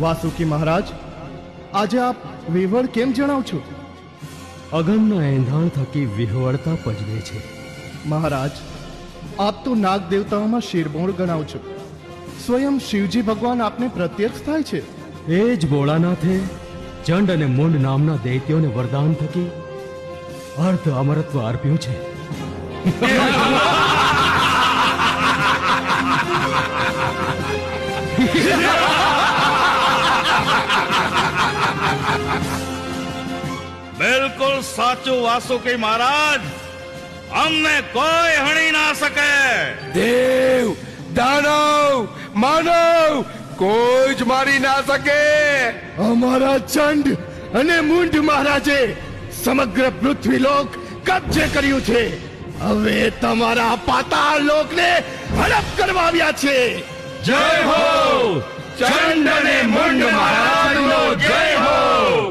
વાસુકી મહારાજ આજે આપ વિહવળ કેમ જણાવ છો? અગમના એંધાણ થકી વિહવળતા પજવે છે. મહારાજ આપ તો નાગ દેવતાઓમાં શિરબોળ ગણાવ છો. સ્વયં શિવજી ભગવાન આપને પ્રત્યક્ષ થાય છે. એ જ ભોળાનાથે ચંડ અને મુંડ નામના દૈત્યોને વરદાન થકી અર્ધ અમરત્વ અર્પ્યું છે. બિલકુલ સાચું વાસુકી મહારાજ. અમને કોઈ હણી ના શકે. દેવ દાનવ માનવ કોઈ જ મારી ના શકે. અમારા ચંડ અને મુંડ મહારાજે સમગ્ર પૃથ્વી લોક કબજે કર્યું છે. હવે તમારા પાતાળ લોકને હડપ કરવા આવ્યા છે. જય હો ચંડ અને